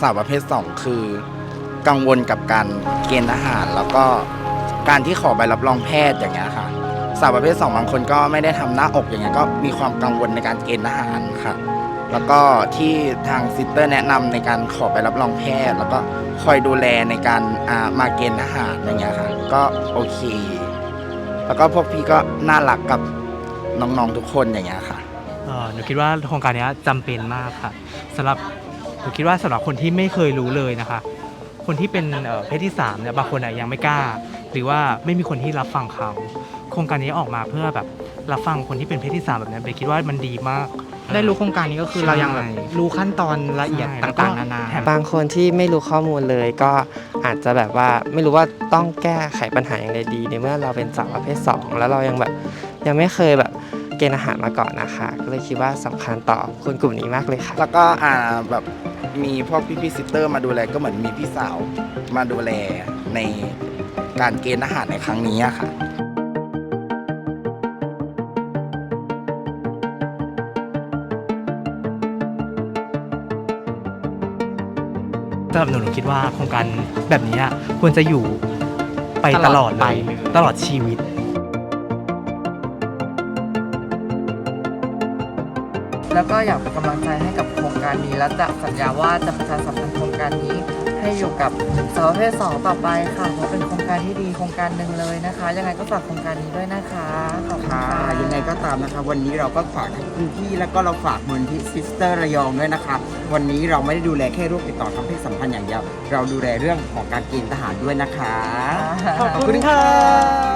สาวประเภทสองคือ กังวลกับการเกณฑ์อาหาร แล้วก็การที่ขอใบรับรองแพทย์อย่างเงี้ยค่ะสาวประเภทสองบางคนก็ไม่ได้ทำหน้าอกอย่างเงี้ยก็มีความกังวลในการเกณฑ์อาหารค่ะ แล้วก็ที่ทางซิสเตอร์แนะนำในการขอใบรับรองแพทย์ แล้วก็คอยดูแลในการมาเกณฑ์อาหารอย่างเงี้ยค่ะก็โอเค แล้วก็พวกพี่ก็น่ารักกับน้องๆทุกคนอย่างเงี้ยค่ะเอ่อหนูคิดว่าโครงการนี้ยจำเป็นมากค่ะสำหรับ หนูคิดว่าสำหรับคนที่ไม่เคยรู้เลยนะคะ คนที่เป็นเอ่อเพศที่สามเนี่ยบางคนอะยังไม่กล้า หรือว่าไม่มีคนที่รับฟังเขา โครงการนี้ออกมาเพื่อแบบรับฟังคนที่เป็นเพศที่สามแบบนี้เบคิดว่ามันดีมาก ได้รู้โครงการนี้ก็คือเรายังแบบใช่รู้ขั้นตอนละเอียดใช่แล้วก็ต่างๆนานาแถมบางคนที่ไม่รู้ข้อมูลเลยก็อาจจะแบบว่าไม่รู้ว่าต้องแก้ไขปัญหาอย่างไรดีในเมื่อเราเป็นสาวประเภท2แล้วเรายังแบบยังไม่เคยแบบ เกณฑ์อาหารมาก่อนนะคะ ก็เลยคิดว่าสำคัญต่อคนกลุ่มนี้มากเลยค่ะ แล้วก็อ่าแบบมีพวกพี่ๆซิสเตอร์มาดูแลก็เหมือนมีพี่สาวมาดูแลในการเกณฑ์อาหารในครั้งนี้อะค่ะ สำหรับหนูหนูคิดว่าโครงการแบบนี้อะควรจะอยู่ไปตลอดไปเลยเลย ตลอดชีวิต แล้วก็อยากเป็นกำลังใจให้กับโครงการนี้ และจะสัญญาว่าจะประชาสัมพันธ์โครงการนี้ ให้อยู่กับสาวประเพศสองต่อไปค่ะเพราะเป็นโครงการที่ดีโครงการหนึ่งเลยนะคะ ยังไงก็ฝากโครงการนี้ด้วยนะคะขอบคุณค่ะค่ะยังไงก็ตามนะคะ วันนี้เราก็ฝากทั้งพื้นที่แล้วก็เราฝากมูลที่ซิสเตอร์ระยองด้วยนะคะ วันนี้เราไม่ได้ดูแลแค่โรคติดต่อทางเพศสัมพันธ์อย่างเดียว เราดูแลเรื่องของการเกณฑ์ทหารด้วยนะคะ ขอบคุณค่ะ